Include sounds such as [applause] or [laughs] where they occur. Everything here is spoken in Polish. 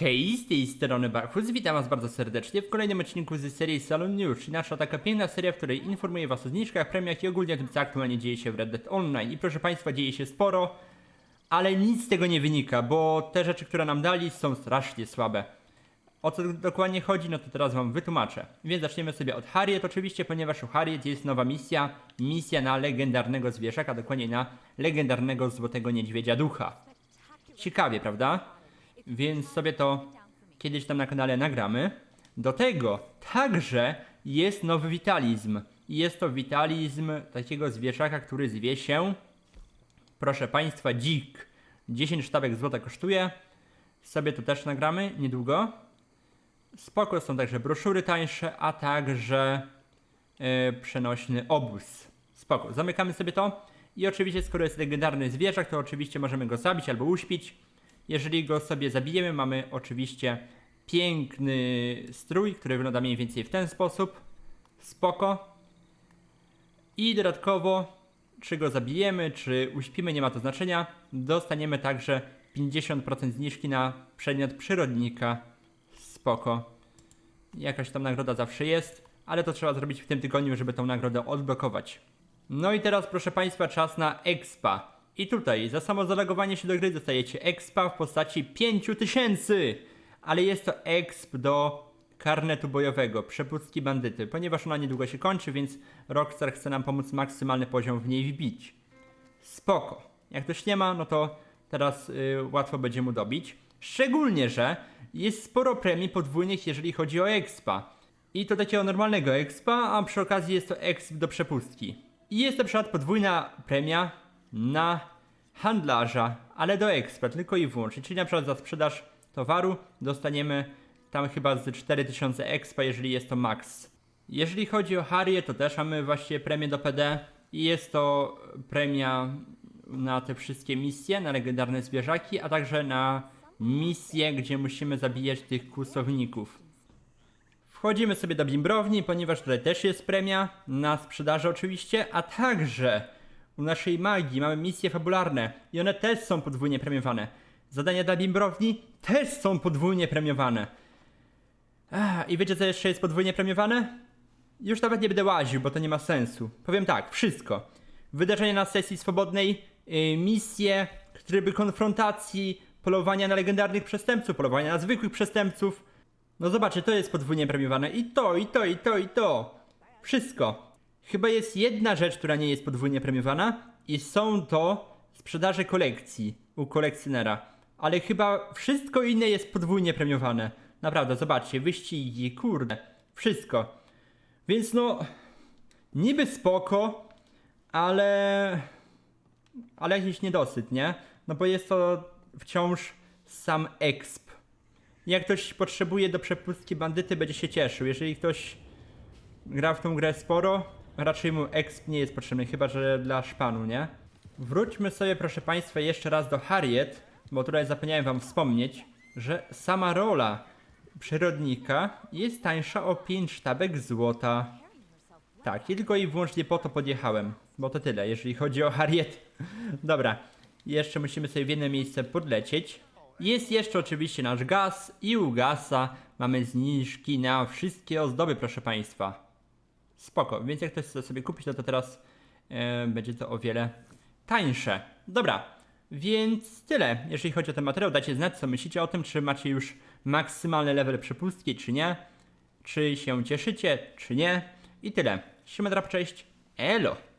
Hej, z tej strony Barchus, witam was bardzo serdecznie w kolejnym odcinku z serii Salon News, nasza taka piękna seria, w której informuję was o zniżkach, premiach i ogólnie o tym, co aktualnie dzieje się w Red Dead Online. I proszę państwa, dzieje się sporo, ale nic z tego nie wynika, bo te rzeczy, które nam dali, są strasznie słabe. O co dokładnie chodzi, no to teraz wam wytłumaczę. Więc zaczniemy sobie od Harriet oczywiście, ponieważ u Harriet jest nowa misja, misja na legendarnego zwierzaka, dokładnie na legendarnego złotego niedźwiedzia ducha. Ciekawie, prawda? Więc sobie to kiedyś tam na kanale nagramy. Do tego także jest nowy witalizm. I Jest to witalizm takiego zwierzaka, który zwie się, proszę Państwa, dzik. 10 sztabek złota kosztuje. Sobie to też nagramy niedługo. Spoko, są także broszury tańsze, a także e, przenośny obóz. Spoko, zamykamy sobie to. I oczywiście, skoro jest legendarny zwierzak, to oczywiście możemy go zabić albo uśpić. Jeżeli go sobie zabijemy, mamy oczywiście piękny strój, który wygląda mniej więcej w ten sposób. Spoko. I dodatkowo, czy go zabijemy, czy uśpimy, nie ma to znaczenia. Dostaniemy także 50% zniżki na przedmiot przyrodnika. Spoko. Jakaś tam nagroda zawsze jest, ale to trzeba zrobić w tym tygodniu, żeby tą nagrodę odblokować. No i teraz, proszę Państwa, czas na expa. I tutaj za samo zalogowanie się do gry dostajecie expa w postaci 5000, ale jest to exp do karnetu bojowego, przepustki bandyty, ponieważ ona niedługo się kończy, więc Rockstar chce nam pomóc maksymalny poziom w niej wbić. Spoko. Jak ktoś nie ma, no to teraz y, łatwo będzie mu dobić. Szczególnie, że jest sporo premii podwójnych, jeżeli chodzi o expa. I to takiego normalnego expa, a przy okazji jest to exp do przepustki. I jest na przykład podwójna premia na handlarza, ale do expa, tylko i wyłącznie. Czyli na przykład za sprzedaż towaru dostaniemy tam chyba z 4000 expa, jeżeli jest to max. Jeżeli chodzi o Harriet, to też mamy właśnie premię do PD i jest to premia na te wszystkie misje, na legendarne zwierzaki, a także na misje, gdzie musimy zabijać tych kłusowników. Wchodzimy sobie do bimbrowni, ponieważ tutaj też jest premia na sprzedaży oczywiście, a także u naszej magii mamy misje fabularne i one też są podwójnie premiowane. Zadania dla bimbrowni też są podwójnie premiowane. Ach, I wiecie co jeszcze jest podwójnie premiowane? Już nawet nie będę łaził, bo to nie ma sensu. Powiem tak, wszystko. Wydarzenia na sesji swobodnej, yy, misje, tryby konfrontacji, polowania na legendarnych przestępców, polowania na zwykłych przestępców. No zobaczcie, to jest podwójnie premiowane. I to, i to, i to, i to. Wszystko. Chyba jest jedna rzecz, która nie jest podwójnie premiowana i są to sprzedaże kolekcji u kolekcjonera. Ale chyba wszystko inne jest podwójnie premiowane. Naprawdę, zobaczcie, wyścigi, kurde, wszystko. Więc no, niby spoko, ale ale jakiś niedosyt, nie? No bo jest to wciąż sam exp. Jak ktoś potrzebuje do przepustki bandyty, będzie się cieszył. Jeżeli ktoś gra w tą grę sporo, raczej mu exp nie jest potrzebny, chyba że dla szpanu, nie? Wróćmy sobie, proszę Państwa, jeszcze raz do Harriet, bo tutaj zapomniałem Wam wspomnieć, że sama rola przyrodnika jest tańsza o 5 sztabek złota. Tak, i tylko i wyłącznie po to podjechałem, bo to tyle, jeżeli chodzi o Harriet. [laughs] Dobra, jeszcze musimy sobie w jedno miejsce podlecieć. Jest jeszcze oczywiście nasz gaz i u gasa mamy zniżki na wszystkie ozdoby, proszę Państwa. Spoko, więc jak ktoś chce sobie kupić, no to teraz e, będzie to o wiele tańsze. Dobra, więc tyle. Jeżeli chodzi o ten materiał, dajcie znać, co myślicie o tym, czy macie już maksymalny level przepustki, czy nie. Czy się cieszycie, czy nie. I tyle. Siema drap, cześć. Elo.